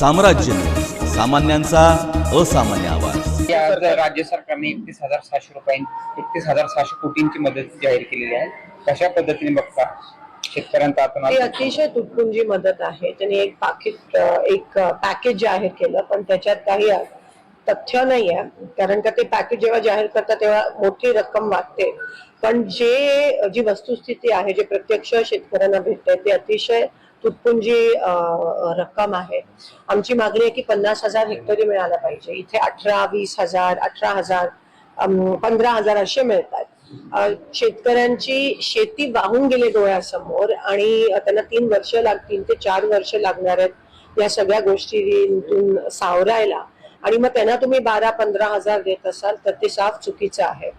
साम्राज्य. सामान्यांचा असामान्य आवाज. राज्य सरकारने एकतीस हजार सहाशे रुपये एकतीस हजार सहाशे कोटींची मदत जाहीर केलेली आहे. कशा पद्धतीने बघता शेतकऱ्यांचा अतिशय तुटपुंजी मदत आहे. त्यांनी एक पाकिट एक पॅकेज जाहीर केलं पण त्याच्यात काही तथ्य नाही आहे कारण का ते पॅकेज जेव्हा जाहीर करतात तेव्हा मोठी रक्कम वाटते पण जे जी वस्तुस्थिती आहे जे प्रत्यक्ष शेतकऱ्यांना भेटते ते अतिशय तुटपुंजी रक्कम आहे. आमची मागणी आहे की पन्नास हजार हेक्टरी मिळाला पाहिजे. इथे अठरा वीस हजार अठरा हजार पंधरा हजार असे मिळतात. शेतकऱ्यांची शेती वाहून गेले डोळ्यासमोर आणि त्यांना तीन वर्ष लाग तीन ते चार वर्ष लागणार आहेत या सगळ्या गोष्टीतून सावरायला. आणि मग त्यांना तुम्ही बारा पंधरा हजार देत असाल तर ते साफ चुकीचं आहे.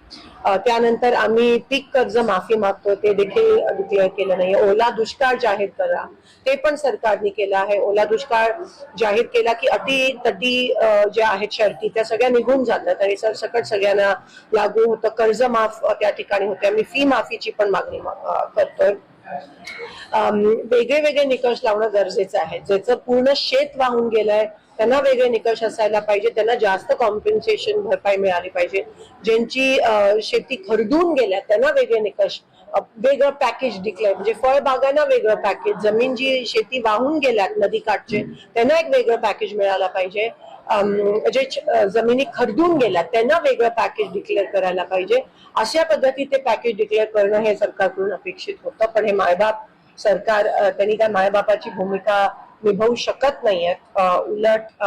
त्यानंतर आम्ही पीक कर्ज माफी मागतो ते देखील डिक्लेअर केलं नाही ओला दुष्काळ जाहीर करा. ते पण सरकारने केलं आहे. ओला दुष्काळ जाहीर केला की अटी तटी ज्या आहेत शर्ती त्या सगळ्या निघून जातात. आणि सरसकट सगळ्यांना लागू होतं. कर्ज माफ त्या ठिकाणी होते. आम्ही फी माफीची पण मागणी करतोय. वेगळे वेगळे निकष लावणं गरजेचं आहे. ज्याचं पूर्ण शेत वाहून गेलंय त्यांना वेगळे निकष असायला पाहिजे त्यांना जास्त कॉम्पेन्सेशन भरपाई मिळाली पाहिजे. ज्यांची शेती खरडून गेल्या त्यांना वेगळे निकष वेगळं पॅकेज डिक्लेअर म्हणजे फळबागांना वेगळं पॅकेज जमीन जी शेती वाहून गेल्यात नदीकाठचे त्यांना एक वेगळं पॅकेज मिळायला पाहिजे. जे जमिनी खरडून गेल्या त्यांना वेगळं पॅकेज डिक्लेअर करायला पाहिजे. अशा पद्धती ते पॅकेज डिक्लेअर करणं हे सरकारकडून अपेक्षित होतं पण हे मायबाप सरकार त्यांनी काय मायबापाची भूमिका निभावू शकत नाही आहेत उलट